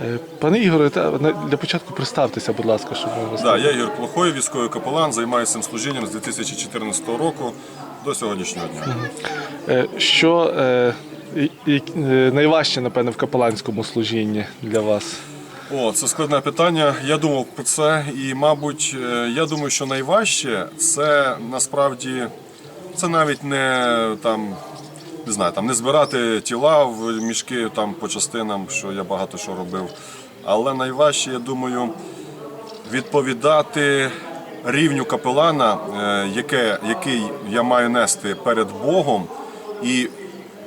Е, Пане Ігоре, для початку представтеся, будь ласка, щоб ми вас. Да, я Ігор Плохой, військовий капелан, займаюся цим служінням з 2014 року до сьогоднішнього дня. Е, Що е, найважче, напевне, в капеланському служінні для вас? О, це складне питання. Я думав про це, і, мабуть, я думаю, що найважче це насправді це навіть не там. Не знаю, там не збирати тіла в мішки там по частинам, що я багато що робив. Але найважче, я думаю, відповідати рівню капелана, е, яке, який я маю нести перед Богом і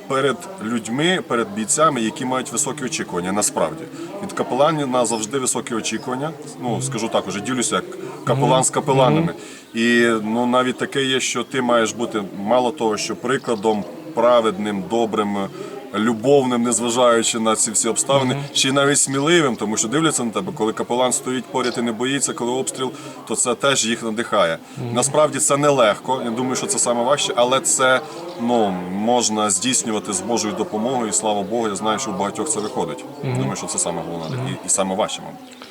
перед людьми, перед бійцями, які мають високі очікування. Насправді від капеланів на завжди високі очікування. Ну скажу так, уже ділюся як капелан з капеланами. І ну навіть таке є, що ти маєш бути мало того, що прикладом праведним, добрим. Любовним, незважаючи на ці всі обставини, ще й навіть сміливим, тому що дивляться на тебе, коли капелан стоїть поряд і не боїться, коли обстріл, то це теж їх надихає. Насправді це нелегко. Я думаю, що це саме важче, але це ну можна здійснювати з Божою допомогою. І слава Богу, я знаю, що у багатьох це виходить. Думаю, що це саме головне і, і саме важче, мабуть.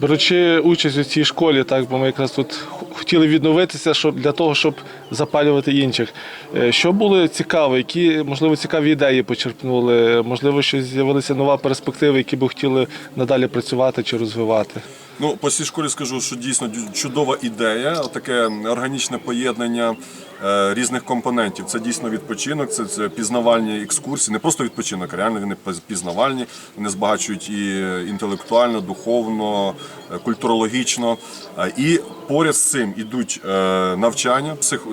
Беручи участь у цій школі, так, бо ми якраз тут хотіли відновитися щоб, для того, щоб запалювати інших. Е, Що було цікаво, які, можливо, цікаві ідеї почерпнули, можливо, що з'явилася нова перспектива, які би хотіли надалі працювати чи розвивати. Ну, по цій школі скажу, що дійсно чудова ідея, таке органічне поєднання е, різних компонентів. Це дійсно відпочинок, це, це пізнавальні екскурсії, не просто відпочинок, реально вони піз- пізнавальні, вони збагачують і інтелектуально, духовно, е, культурологічно. Е, І поряд з цим ідуть навчання псих,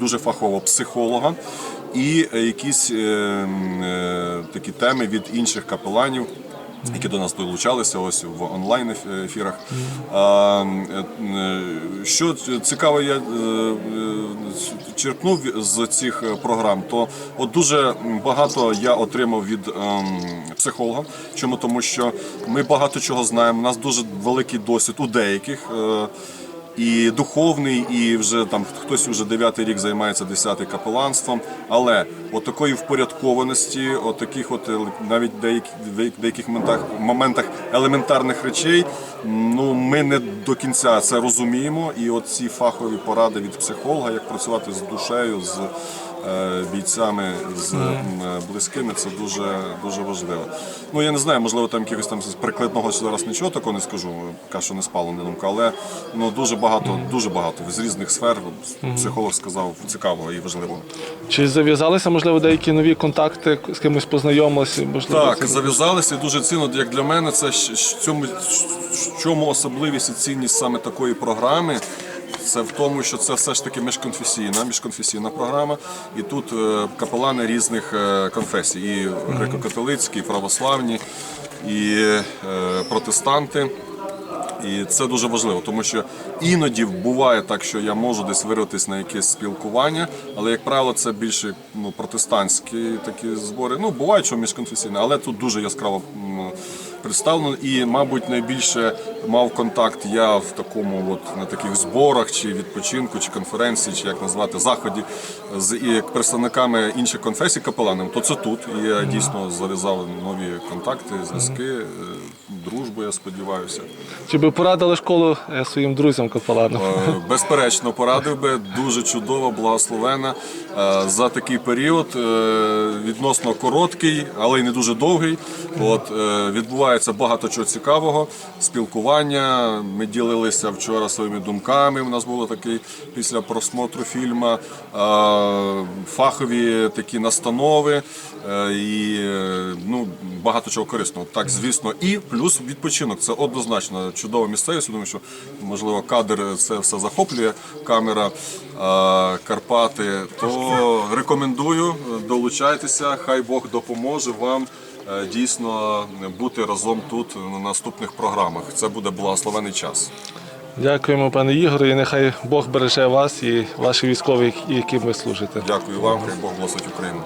дуже фахового психолога і якісь е, е, такі теми від інших капеланів які до нас долучалися ось в онлайн ефірах. Е, Що цікаво, я е, е, черпнув з цих програм, то от дуже багато я отримав від ем, психолога. Чому тому, що ми багато чого знаємо. У нас дуже великий досвід у деяких. І духовний, і вже там хтось вже дев'ятий рік займається десятий капеланством. Але от такої впорядкованості, от таких от е, навіть деякі, в деяких моментах, моментах елементарних речей, ну ми не до кінця це розуміємо. І от ці фахові поради від психолога, як працювати з душею, з е, бійцями, з е, близькими, це дуже дуже важливо. Ну я не знаю, можливо, там якихось там прикладного зараз нічого такого не скажу, поки що не спало на думку, але ну дуже багато, дуже багато з різних сфер. Психолог сказав цікавого і важливого. Чи зав'язалися, можливо, деякі нові контакти, з кимось познайомилися? Можливо, Так, це- зав'язалися і дуже цінно, як для мене, це цьому, в чому особливість і цінність саме такої програми. Це в тому, що це все ж таки міжконфесійна, міжконфесійна програма, і тут е, капелани різних е, конфесій, і греко-католицькі, і православні, і е, протестанти. І це дуже важливо, тому що іноді буває так, що я можу десь вирватися на якесь спілкування, але як правило, це більше ну, протестантські такі збори. Ну, бувають, що міжконфесійні, але тут дуже яскраво представлено. І, мабуть, найбільше мав контакт я в такому, от на таких зборах, чи відпочинку, чи конференції, чи як назвати заході з і представниками інших конфесій капеланами, то це тут. І я дійсно зав'язав нові контакти, зв'язки, дружбу, я сподіваюся. Чи би порадили школу е, своїм друзям капеланам? Е, Безперечно, порадив би дуже чудово, благословена е, за такий період, відносно короткий, але й не дуже довгий. От відбувається багато чого цікавого, спілкування. Ми ділилися вчора своїми думками. У нас було такий після просмотру фільму, фахові такі настанови і ну багато чого корисного. Так, звісно, і плюс відпочинок. Це однозначно чудова місцевість. Я Думаю, що можливо кадр це все захоплює. Камера е, Карпати. То рекомендую долучайтеся. Хай Бог допоможе вам. е, Дійсно бути разом тут на наступних програмах. Це буде благословений час. Дякуємо, пане Ігоре, і нехай Бог береже вас і ваші військові, яким ви служите. Дякую вам, хай Бог благословить Україну.